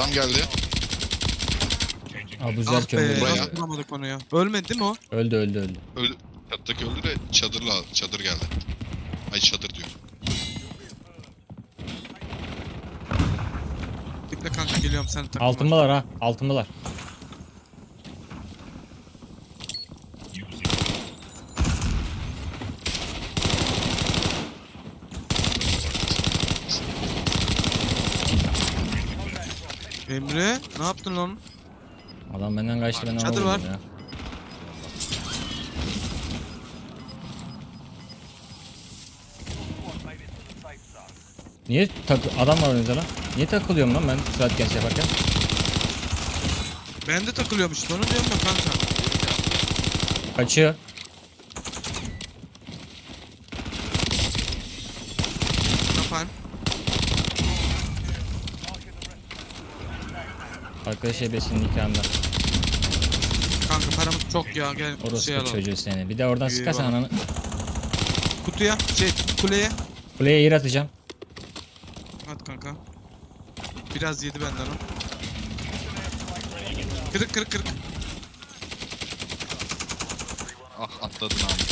Adam geldi. Abuzer Ah be kömürü. Buraya. nasıl vuramadık onu ya. Ölmedi değil mi o? Öldü öldü öldü. Öldü. Yattaki öldü de çadırla çadır geldi. Ay çadır diyor. Bekle kanka geliyorum sen takma. Altındalar ha. Altındalar. Emre ne yaptın lan? Adam benden kaçtı ben Çadır var. ya. Niye tak adam var önünde lan? Niye takılıyorum lan ben saat genç yaparken? Ben de takılıyormuş onu diyorum ya kanka. Kaçıyor. Arkadaş ebesinin nikahında. Kanka paramız çok ya gel Orası şey bir alalım. çocuğu seni. Bir de oradan İyi, sıkarsan bak. ananı. Kutuya şey kuleye. Kuleye yer atacağım. At kanka. Biraz yedi benden o. Kırık kırık kırık. Ah atladın abi.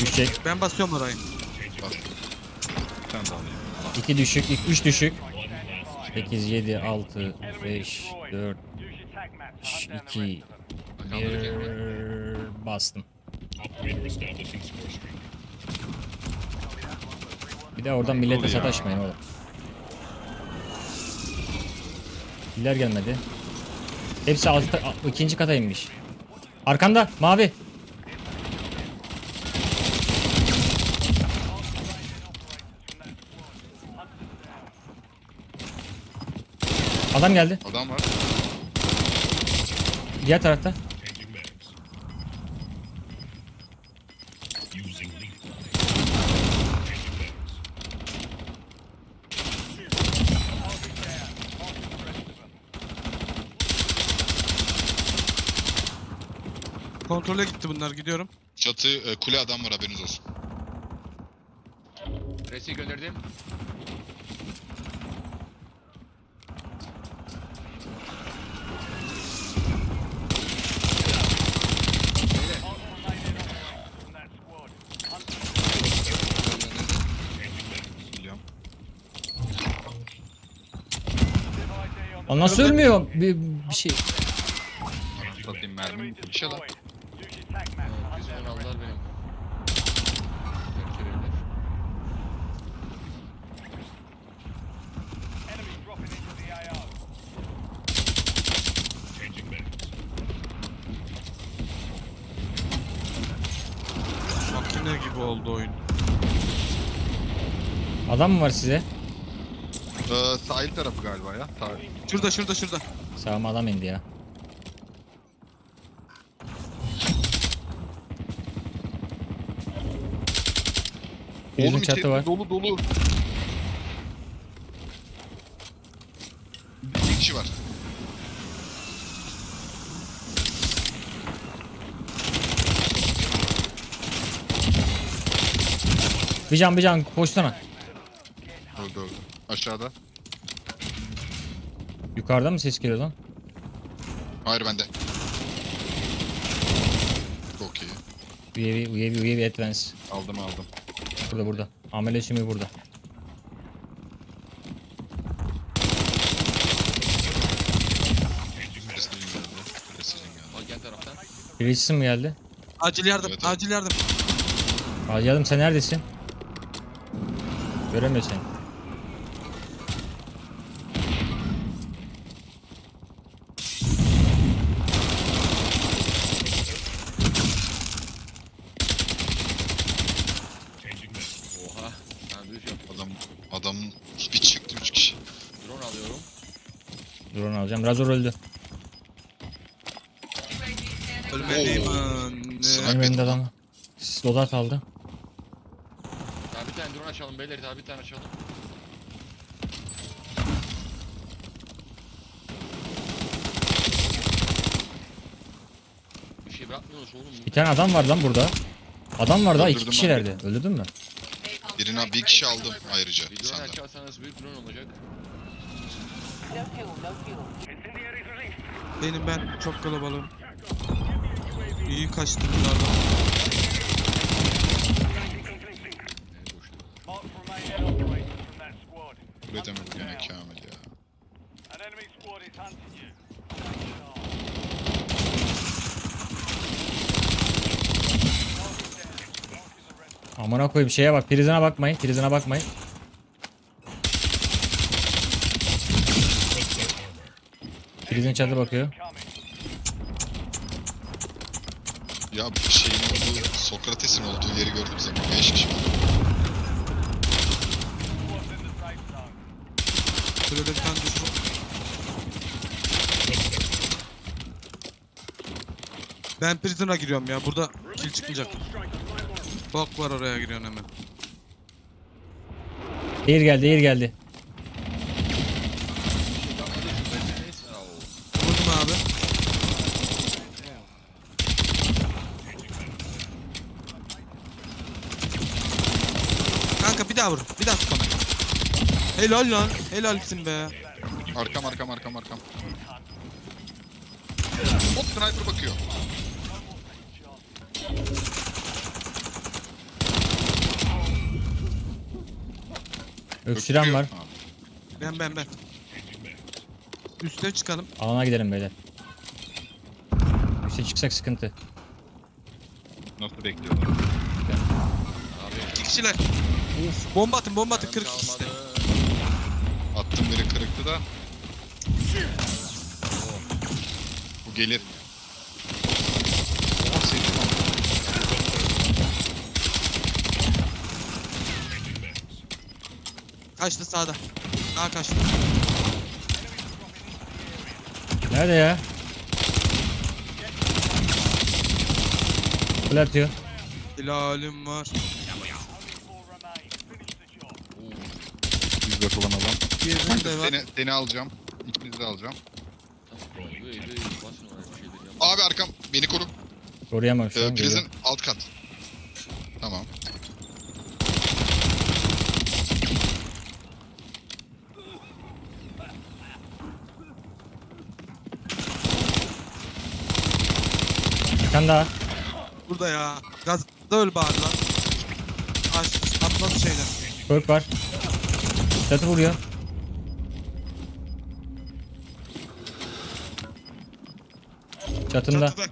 Düşecek. Ben basıyorum orayı. Bak. Bir tane daha alayım. 2 düşük. 3 düşük. 8, 7, 6, 5, 4, 2, 1 bastım. Bir de oradan millete sataşmayın oğlum. Killer gelmedi. Hepsi altta, a- ikinci kata inmiş. Arkanda mavi. Adam geldi. Adam var. Diğer tarafta. Kontrole gitti bunlar gidiyorum. Çatı e, kule adam var haberiniz olsun. Resi gönderdim. O nasıl ölmüyor? Bir, bir şey. Satayım mermi. Lan. Bizim aldılar benim. Makine gibi oldu oyun. Adam mı var size? Ee, sahil tarafı galiba ya. Sahil. Şurada şurada şurada. Sağıma adam indi ya. Bizim Oğlum çatı içeride var. dolu dolu. Bir kişi var. Bir can bir can koşsana. Öldü öldü. Aşağıda. Yukarıda mı ses geliyor lan? Hayır bende. Çok iyi. UAV, UAV, UAV Advance. Aldım aldım. Burada burada. Amele sümü burada. Geldi. Geldi. Gel taraftan. Birisi mi geldi? Acil yardım Evet, evet. acil yardım. Acıyadım sen neredesin? Göremiyor seni. Oha. Ben bir şey yap. Adam adamın bir çıktı 3 kişi. Drone alıyorum. Drone alacağım. Razor öldü. Ölmediğim. Sniper. Benim önümde adam. Loadout aldı. Daha bir tane drone açalım beyler daha bir tane açalım. Bir şey bırakmıyoruz oğlum. Bir tane adam var lan burada. Adam var daha iki Öldürdüm kişilerdi. Öldürdün mü? Birine bir kişi aldım ayrıca Bir drone senden. açarsanız bir drone olacak. No fuel, no fuel. Benim ben çok kalabalığım. İyi kaçtım bunlardan. Üretemedik gene Kamil ya. An enemy squad is hunting you. Amına koyayım şeye bak. Prizine bakmayın. Prizine bakmayın. Prizin çatı bakıyor. Ya bir şeyin olduğu, Sokrates'in olduğu yeri gördüğüm zaman 5 kişi var. Bir tane düşman. Ben prison'a giriyorum ya. Burada kill çıkmayacak. Bok var oraya giriyorsun hemen. Değil geldi, değil geldi. Vurdum abi. Kanka bir daha vur. Bir daha sık bana. Helal lan. Helalsin be. Arkam arkam arkam arkam. Hop sniper bakıyor. Öksüren var. Ben ben ben. Üste çıkalım. Alana gidelim beyler. Üste çıksak sıkıntı. Nasıl bekliyorlar? İki kişiler. Uf, bomba atın bomba atın. Canım 40 kişi. kalmadı. Attım biri kırıktı da. Bu gelir. Oha lan. Kaçtı sağda. Daha kaçtı. Nerede ya? Kule atıyor. Helalim var. Adam. Diğerinin de var. Seni, seni alacağım. İkinizi de alacağım. Abi arkam beni koru. Koruyamam şu Ee, an. prizin geliyor. alt kat. Tamam. Bir tane daha. Burada ya. Gazda öl bari lan. Aç. Atmaz şeyden. Perk var. Çatı vuruyor. Çatında. Çatıda.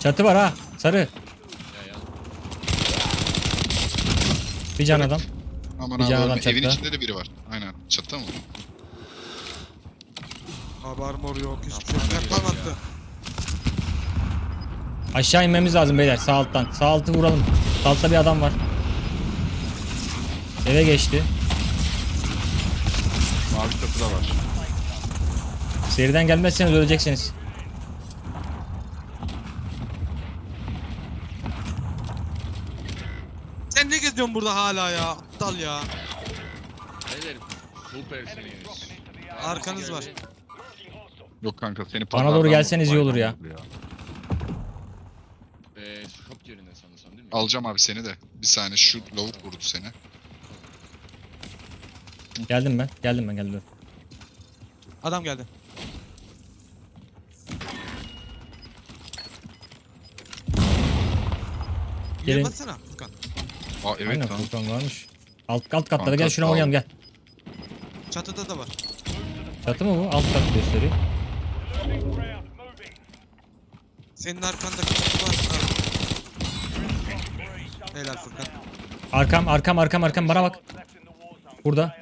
Çatı var ha. Sarı. Bir can adam. Aman Bir abi can adam ölme. evin çatıda. içinde de biri var. Aynen. Çatıda mı? Abi armor yok. Hiçbir şey yok. Attı. Aşağı inmemiz lazım beyler sağ alttan. Sağ altı vuralım. Sağ altta bir adam var. Eve geçti. Mavi çatıda var. Seriden gelmezseniz öleceksiniz. Sen ne geziyorsun burada hala ya? Aptal ya. Beyler süpersiniz. Arkanız var. Yok kanka seni Bana doğru gelseniz iyi olur ya. bayram oldu Eee shop yerinden sanırsam değil mi? Alacağım abi seni de. Bir saniye şu lavuk vurdu seni. Geldim ben. Geldim ben geldim. Adam geldi. Gelin. Gelin. Furkan. Aa evet Aynen lan. Furkan varmış. Alt, alt katlara gel şuna alt. oynayalım gel. Çatıda da var. Çatı mı bu? Alt kat gösteriyor. Senin arkanda kapı var. Ha. Helal Furkan. Arkam arkam arkam arkam bana bak. Burada.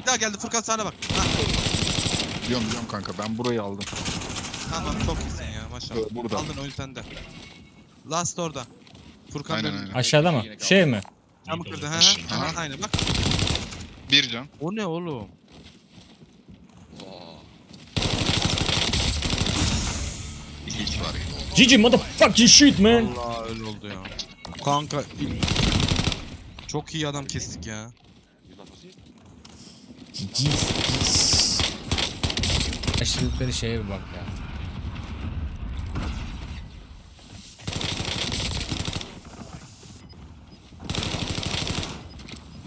Bir daha geldi Furkan sana bak. Ha. Biliyorum biliyorum kanka ben burayı aldım. Tamam çok iyisin ya maşallah. Evet, burada. Aldın oyun sende. Last orada. Furkan Aynen, aynen. Aşağıda mı? Şey mi? Camı kırdı. Ha, ha, Aha. aynen bak. Bir can. O ne oğlum? Vaa. İlginç var oldu. GG motherfucking shit man. Allah öyle oldu ya. Kanka çok iyi adam kestik ya. GG's. Açtıkları şeye bir bak ya.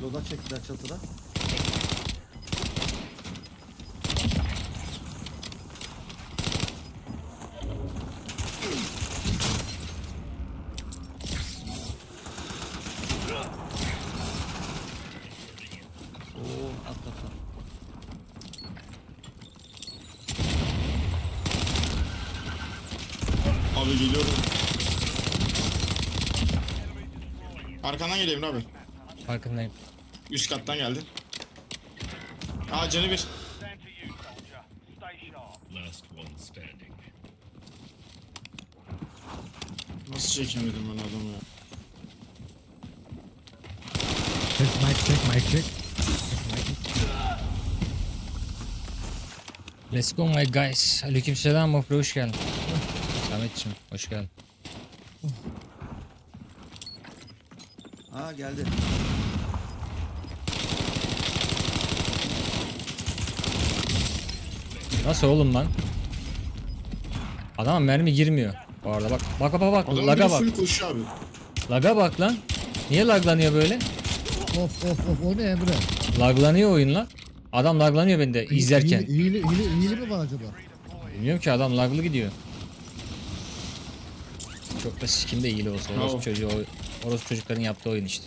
Loda çektiler çatıda. Arkandan geliyor Emre abi. Farkındayım. Üst kattan geldi. Aa canı bir. Nasıl çekemedim ben adamı ya. Check mic check mic check. Let's go my guys. Aleykümselam Mofre hoş geldin. Sametçim hoş geldin. Aa geldi. Nasıl oğlum lan? Adama mermi girmiyor. Bu arada bak bak bak bak Adam laga bak. koşuyor abi. Laga bak lan. Niye laglanıyor böyle? Of of of o ne Emre? Laglanıyor oyun lan. Adam laglanıyor bende izlerken. İyili, iyili, iyili, iyili mi var acaba? Bilmiyorum ki adam laglı gidiyor. Çok da sikimde iyili olsa Bravo. çocuğu o- orospu çocukların yaptığı oyun işte.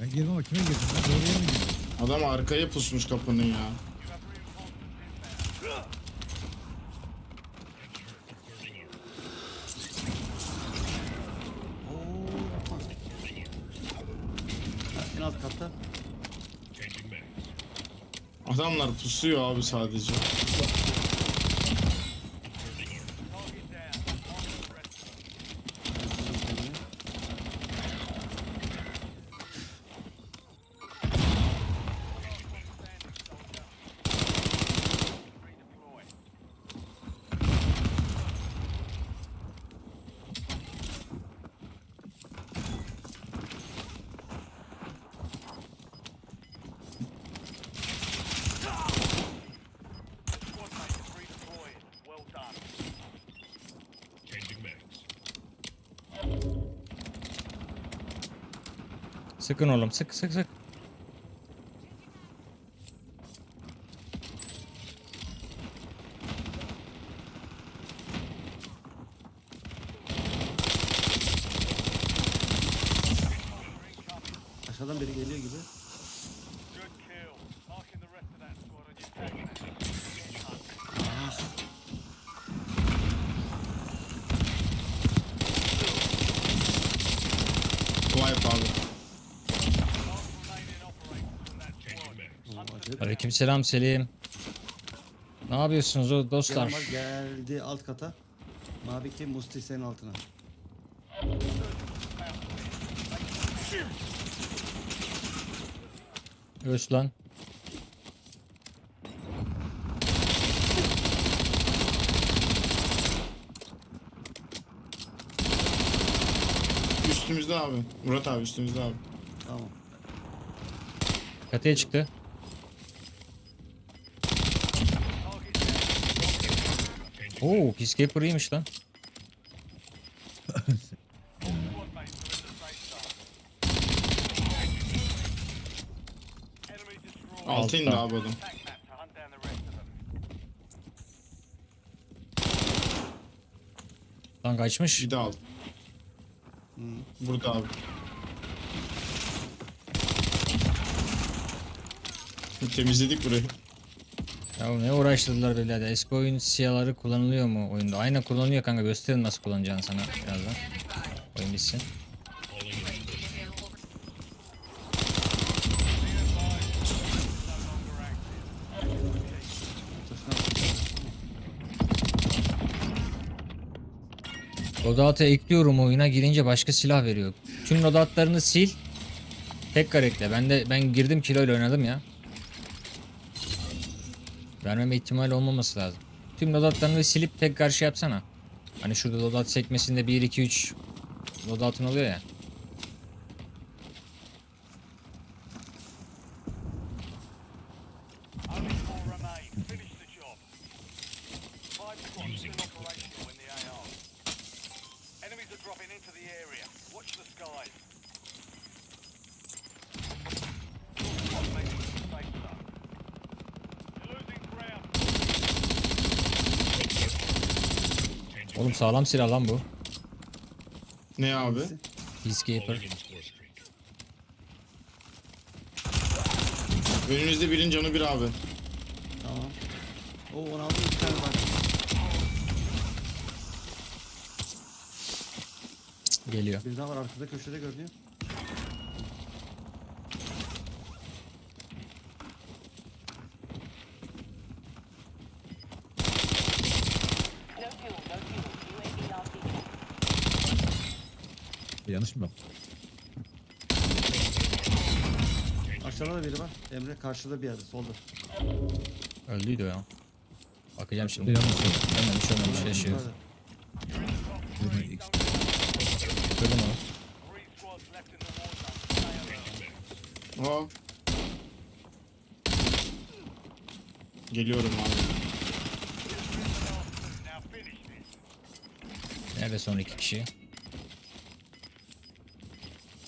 Ben girmem ama kime girdim? Ben doğruya mı girdim? Adam arkaya pusmuş kapının ya. En alt katta. Adamlar pusuyor abi sadece. Sıkın oğlum sık sık sık. Aşağıdan biri geliyor gibi. Aleykümselam Selim. Ne yapıyorsunuz o dostlar? Yaman geldi alt kata. Mavi ki Musti senin altına. Öz lan. Üstümüzde abi. Murat abi üstümüzde abi. Tamam. Katıya çıktı. Oo, Peacekeeper iyiymiş lan. Altı indi abi adam. Lan kaçmış. Bir de al. Burada abi. Temizledik burayı. Ya ne uğraştırdılar de. Eski oyun siyaları kullanılıyor mu oyunda? Aynen kullanılıyor kanka. Gösterin nasıl kullanacağını sana birazdan. Oyun bitsin. Loadout'a ekliyorum oyuna girince başka silah veriyor. Tüm loadoutlarını sil. Tekrar ekle. Ben de ben girdim kilo ile oynadım ya. Vermeme ihtimali olmaması lazım. Tüm loadoutlarını silip tekrar şey yapsana. Hani şurada loadout sekmesinde 1 2 3 loadout'un oluyor ya. Sağlam silah lan bu. Ne abi? Peacekeeper. Önünüzde birin canı bir abi. Tamam. O 16 iki tane var. Geliyor. Bir daha var arkada köşede görünüyor. No fuel, no fuel. UAV RC. Mı bak? Aşağıda da biri var. Emre karşıda bir yerde solda. Öldüydü o ya. Bakacağım şimdi. Yanlış yok. Ölmemiş ölmemiş yaşıyor. Yukarıda. Birine X. Öldü mü o? Three squads left in the war zone. Stay alert. Aa. Geliyorum abi. Nerede son iki kişi?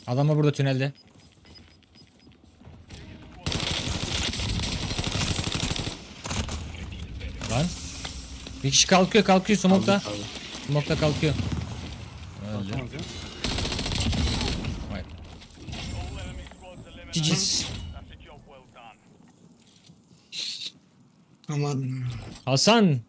Adamı burada tünelde. Lan. Bir kişi kalkıyor kalkıyor abi. Smoke'ta kalkıyor. Öldü. Done. Aman. Hasan